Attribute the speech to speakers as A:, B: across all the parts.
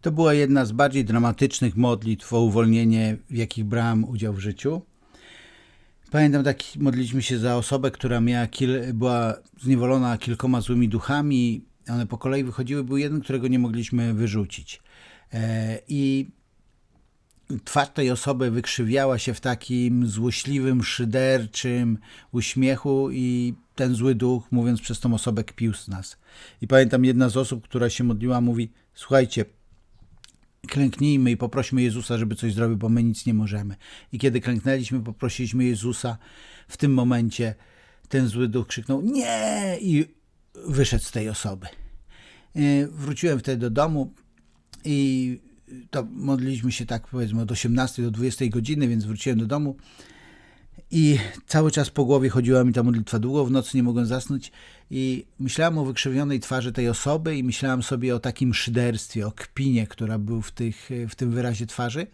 A: To była jedna z bardziej dramatycznych modlitw o uwolnienie, w jakich brałem udział w życiu. Pamiętam, tak modliliśmy się za osobę, która miała kil, była zniewolona kilkoma złymi duchami. One po kolei wychodziły. Był jeden, którego nie mogliśmy wyrzucić. E, I twarz tej osoby wykrzywiała się w takim złośliwym, szyderczym uśmiechu i ten zły duch, mówiąc przez tą osobę, kpił z nas. I pamiętam, jedna z osób, która się modliła, mówi, słuchajcie, klęknijmy i poprośmy Jezusa, żeby coś zrobił, bo my nic nie możemy. I kiedy klęknęliśmy, poprosiliśmy Jezusa, w tym momencie ten zły duch krzyknął nie i wyszedł z tej osoby. E, wróciłem wtedy do domu i to modliliśmy się tak powiedzmy od 18 do 20 godziny, więc wróciłem do domu i cały czas po głowie chodziła mi ta modlitwa długo, w nocy nie mogłem zasnąć i myślałem o wykrzywionej twarzy tej osoby i myślałem sobie o takim szyderstwie, o kpinie, która był w, tych, w tym wyrazie twarzy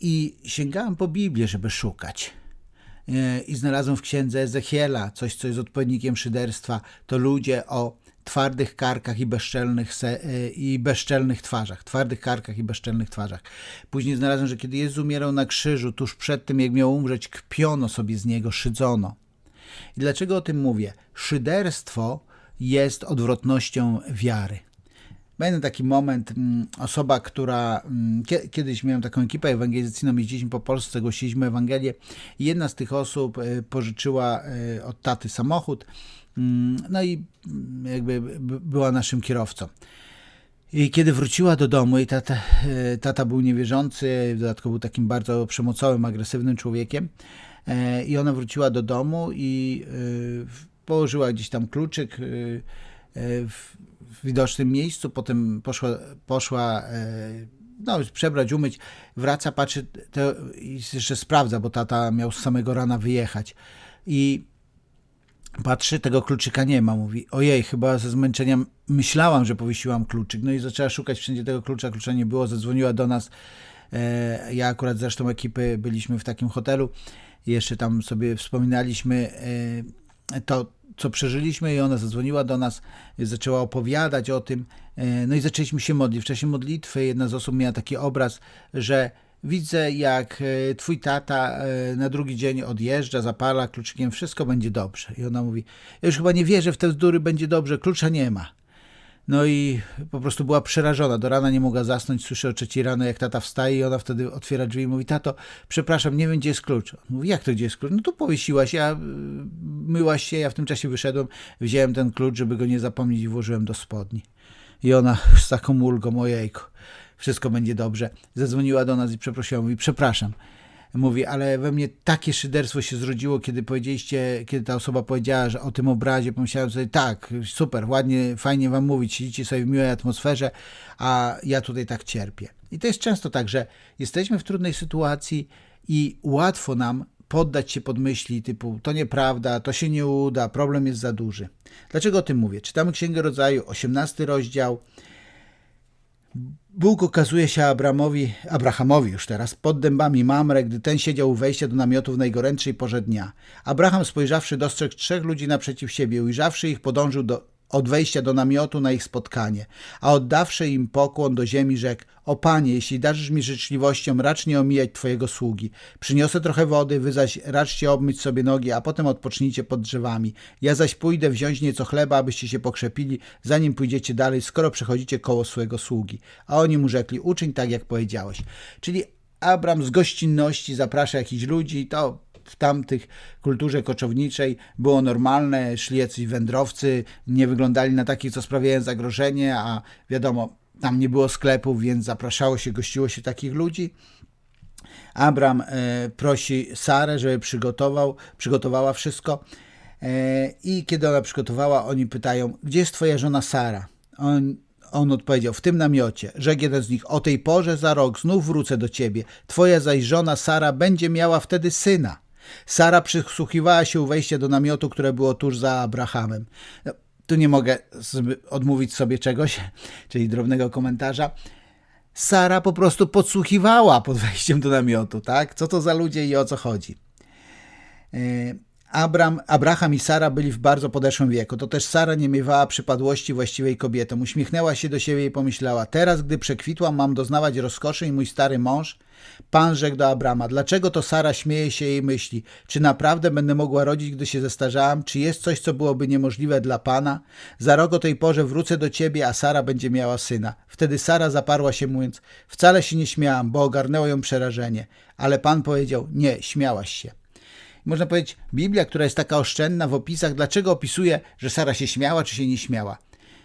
A: i sięgałem po Biblię, żeby szukać. E, I znalazłem w księdze Ezechiela coś, co jest odpowiednikiem szyderstwa. To ludzie o twardych karkach i bezczelnych, se, i bezczelnych twarzach. Twardych karkach i bezczelnych twarzach. Później znalazłem, że kiedy Jezus umierał na krzyżu, tuż przed tym, jak miał umrzeć, kpiono sobie z niego, szydzono. I dlaczego o tym mówię? Szyderstwo jest odwrotnością wiary. Będę taki moment, osoba, która kiedyś miałem taką ekipę ewangelizacyjną, jeździliśmy po Polsce, głosiliśmy Ewangelię i jedna z tych osób pożyczyła od taty samochód Mm, no i mm, jakby była naszym kierowcą. I kiedy wróciła do domu, i tata, e, tata był niewierzący, dodatkowo był takim bardzo przemocowym, agresywnym człowiekiem, e, i ona wróciła do domu i e, położyła gdzieś tam kluczyk w widocznym miejscu, potem poszła, poszła no, przebrać, umyć, wraca, patrzy to, i jeszcze sprawdza, bo tata miał z samego rana wyjechać. I Patrzy, tego kluczyka nie ma. Mówi, ojej, chyba ze zmęczenia myślałam, że powiesiłam kluczyk. No i zaczęła szukać wszędzie tego klucza, klucza nie było. Zadzwoniła do nas. E, ja akurat zresztą ekipy byliśmy w takim hotelu. Jeszcze tam sobie wspominaliśmy e, to, co przeżyliśmy i ona zadzwoniła do nas, zaczęła opowiadać o tym. E, no i zaczęliśmy się modlić. W czasie modlitwy jedna z osób miała taki obraz, że Widzę, jak e, twój tata e, na drugi dzień odjeżdża, zapala kluczykiem, wszystko będzie dobrze. I ona mówi, ja już chyba nie wierzę w te bzdury, będzie dobrze, klucza nie ma. No i po prostu była przerażona. Do rana nie mogła zasnąć. Słyszę o trzeciej rano, jak tata wstaje i ona wtedy otwiera drzwi i mówi, tato, przepraszam, nie wiem, gdzie jest klucz. On mówi, jak to, gdzie jest klucz? No tu powiesiłaś, ja y, myłaś się, ja w tym czasie wyszedłem, wziąłem ten klucz, żeby go nie zapomnieć i włożyłem do spodni. I ona z taką ulgą, ojejku wszystko będzie dobrze. Zadzwoniła do nas i przeprosiła, mówi, przepraszam. Mówi, ale we mnie takie szyderstwo się zrodziło, kiedy powiedzieliście, kiedy ta osoba powiedziała, że o tym obrazie, pomyślałem sobie, tak, super, ładnie, fajnie wam mówić, siedzicie sobie w miłej atmosferze, a ja tutaj tak cierpię. I to jest często tak, że jesteśmy w trudnej sytuacji i łatwo nam poddać się pod myśli typu to nieprawda, to się nie uda, problem jest za duży. Dlaczego o tym mówię? Czytamy Księgę Rodzaju, 18 rozdział, Bóg okazuje się Abramowi, Abrahamowi już teraz pod dębami Mamre, gdy ten siedział u wejścia do namiotu w najgorętszej porze dnia. Abraham spojrzawszy dostrzegł trzech ludzi naprzeciw siebie, ujrzawszy ich podążył do, od wejścia do namiotu na ich spotkanie, a oddawszy im pokłon do ziemi rzekł, o Panie, jeśli darzysz mi życzliwością, racz nie omijać Twojego sługi. Przyniosę trochę wody, wy zaś raczcie obmyć sobie nogi, a potem odpocznijcie pod drzewami. Ja zaś pójdę wziąć nieco chleba, abyście się pokrzepili, zanim pójdziecie dalej, skoro przechodzicie koło swojego sługi. A oni mu rzekli, uczyń tak, jak powiedziałeś. Czyli Abram z gościnności zaprasza jakichś ludzi, to w tamtych kulturze koczowniczej było normalne, szli jacyś wędrowcy, nie wyglądali na takich, co sprawiają zagrożenie, a wiadomo, tam nie było sklepów, więc zapraszało się, gościło się takich ludzi. Abram e, prosi Sarę, żeby przygotował, przygotowała wszystko. E, I kiedy ona przygotowała, oni pytają, gdzie jest twoja żona Sara? On, on odpowiedział, w tym namiocie. Rzekł jeden z nich, o tej porze za rok znów wrócę do ciebie. Twoja zaś żona Sara będzie miała wtedy syna. Sara przysłuchiwała się u wejścia do namiotu, które było tuż za Abrahamem. No, tu nie mogę odmówić sobie czegoś, czyli drobnego komentarza. Sara po prostu podsłuchiwała pod wejściem do namiotu, tak? Co to za ludzie i o co chodzi. E, Abraham i Sara byli w bardzo podeszłym wieku. To też Sara nie miewała przypadłości właściwej kobietą. Uśmiechnęła się do siebie i pomyślała: Teraz, gdy przekwitłam, mam doznawać rozkoszy i mój stary mąż. Pan rzekł do Abrama: Dlaczego to Sara śmieje się i myśli? Czy naprawdę będę mogła rodzić, gdy się zestarzałam? Czy jest coś, co byłoby niemożliwe dla Pana? Za rok o tej porze wrócę do ciebie, a Sara będzie miała syna. Wtedy Sara zaparła się, mówiąc: Wcale się nie śmiałam, bo ogarnęło ją przerażenie. Ale Pan powiedział: Nie, śmiałaś się można powiedzieć, Biblia, która jest taka oszczędna w opisach, dlaczego opisuje, że Sara się śmiała, czy się nie śmiała?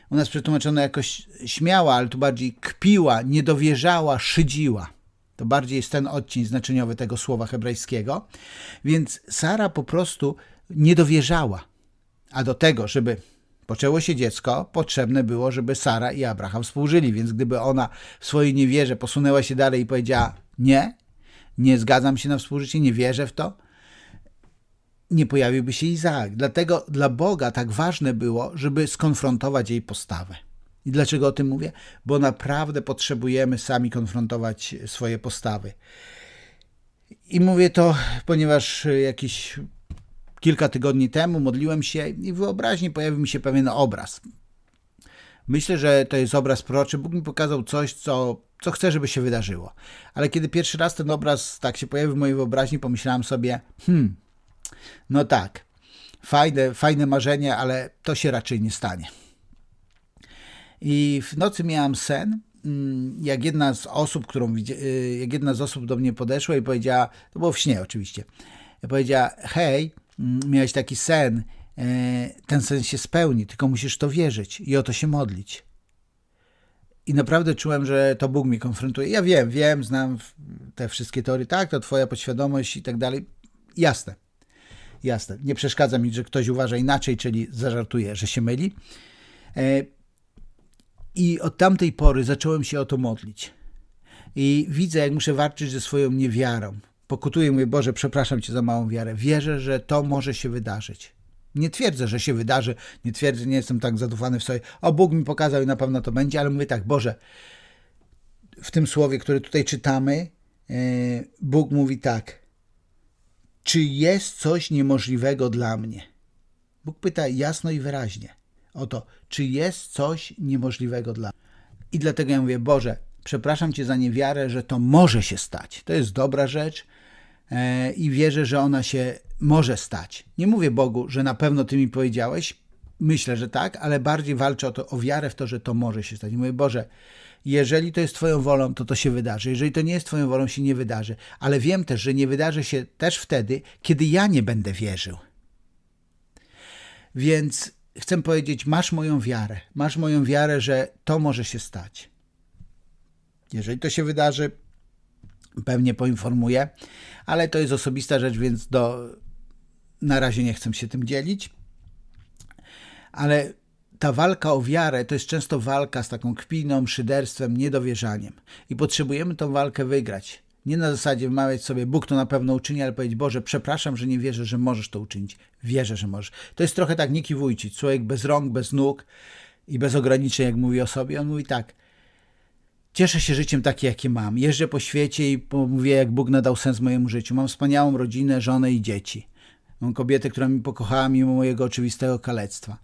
A: U nas przetłumaczono jakoś śmiała, ale tu bardziej kpiła, niedowierzała, szydziła. To bardziej jest ten odcień znaczeniowy tego słowa hebrajskiego. Więc Sara po prostu niedowierzała. A do tego, żeby poczęło się dziecko, potrzebne było, żeby Sara i Abraham współżyli. Więc gdyby ona w swojej niewierze posunęła się dalej i powiedziała: Nie, nie zgadzam się na współżycie, nie wierzę w to, nie pojawiłby się Izaak. Dlatego dla Boga tak ważne było, żeby skonfrontować jej postawę. I dlaczego o tym mówię? Bo naprawdę potrzebujemy sami konfrontować swoje postawy. I mówię to, ponieważ jakieś kilka tygodni temu modliłem się i w wyobraźni pojawił mi się pewien obraz. Myślę, że to jest obraz proroczy. Bóg mi pokazał coś, co, co chcę, żeby się wydarzyło. Ale kiedy pierwszy raz ten obraz tak się pojawił w mojej wyobraźni, pomyślałem sobie, hmm, no tak, fajne, fajne marzenie, ale to się raczej nie stanie. I w nocy miałam sen, mm, jak jedna z osób, którą y, jak jedna z osób do mnie podeszła i powiedziała, to było w śnie oczywiście, powiedziała, hej, mm, miałeś taki sen, e, ten sen się spełni, tylko musisz to wierzyć i o to się modlić. I naprawdę czułem, że to Bóg mi konfrontuje. Ja wiem, wiem, znam te wszystkie teorie, tak, to twoja podświadomość i tak dalej. Jasne. Jasne. Nie przeszkadza mi, że ktoś uważa inaczej, czyli zażartuje, że się myli. I od tamtej pory zacząłem się o to modlić. I widzę, jak muszę walczyć ze swoją niewiarą. Pokutuję, mówię, Boże, przepraszam Cię za małą wiarę. Wierzę, że to może się wydarzyć. Nie twierdzę, że się wydarzy, nie twierdzę, nie jestem tak zadufany w sobie. O, Bóg mi pokazał i na pewno to będzie, ale mówię tak, Boże, w tym słowie, które tutaj czytamy, e, Bóg mówi tak – czy jest coś niemożliwego dla mnie? Bóg pyta jasno i wyraźnie o to, czy jest coś niemożliwego dla mnie. I dlatego ja mówię, Boże, przepraszam Cię za niewiarę, że to może się stać. To jest dobra rzecz e, i wierzę, że ona się może stać. Nie mówię Bogu, że na pewno Ty mi powiedziałeś, myślę, że tak, ale bardziej walczę o, to, o wiarę w to, że to może się stać. Mówię, Boże, jeżeli to jest Twoją wolą, to to się wydarzy. Jeżeli to nie jest Twoją wolą, się nie wydarzy. Ale wiem też, że nie wydarzy się też wtedy, kiedy ja nie będę wierzył. Więc chcę powiedzieć, masz moją wiarę. Masz moją wiarę, że to może się stać. Jeżeli to się wydarzy, pewnie poinformuję, ale to jest osobista rzecz, więc do, na razie nie chcę się tym dzielić. Ale ta walka o wiarę to jest często walka z taką kpiną, szyderstwem, niedowierzaniem. I potrzebujemy tą walkę wygrać. Nie na zasadzie wymawiać sobie, Bóg to na pewno uczyni, ale powiedzieć, Boże, przepraszam, że nie wierzę, że możesz to uczynić. Wierzę, że możesz. To jest trochę tak Niki Wójcic, człowiek bez rąk, bez nóg i bez ograniczeń, jak mówi o sobie. On mówi tak, Cieszę się życiem takie, jakie mam. Jeżdżę po świecie i mówię, jak Bóg nadał sens mojemu życiu. Mam wspaniałą rodzinę, żonę i dzieci. Mam kobietę, która mi pokochała mimo mojego oczywistego kalectwa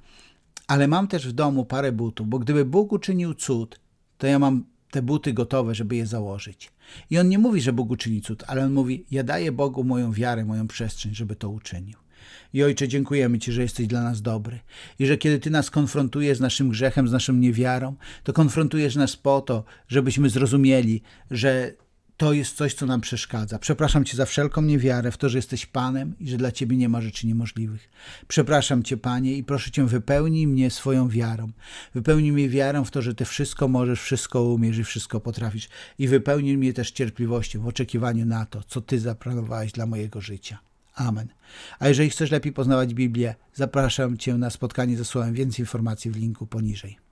A: ale mam też w domu parę butów, bo gdyby Bóg uczynił cud, to ja mam te buty gotowe, żeby je założyć. I on nie mówi, że Bóg uczyni cud, ale on mówi: Ja daję Bogu moją wiarę, moją przestrzeń, żeby to uczynił. I Ojcze, dziękujemy Ci, że jesteś dla nas dobry. I że kiedy Ty nas konfrontujesz z naszym grzechem, z naszą niewiarą, to konfrontujesz nas po to, żebyśmy zrozumieli, że to jest coś, co nam przeszkadza. Przepraszam Cię za wszelką niewiarę w to, że jesteś Panem i że dla Ciebie nie ma rzeczy niemożliwych. Przepraszam Cię, Panie, i proszę Cię, wypełnij mnie swoją wiarą. Wypełnij mnie wiarą w to, że Ty wszystko możesz, wszystko umiesz i wszystko potrafisz. I wypełnij mnie też cierpliwością w oczekiwaniu na to, co Ty zaplanowałeś dla mojego życia. Amen. A jeżeli chcesz lepiej poznawać Biblię, zapraszam Cię na spotkanie ze Słowem. Więcej informacji w linku poniżej.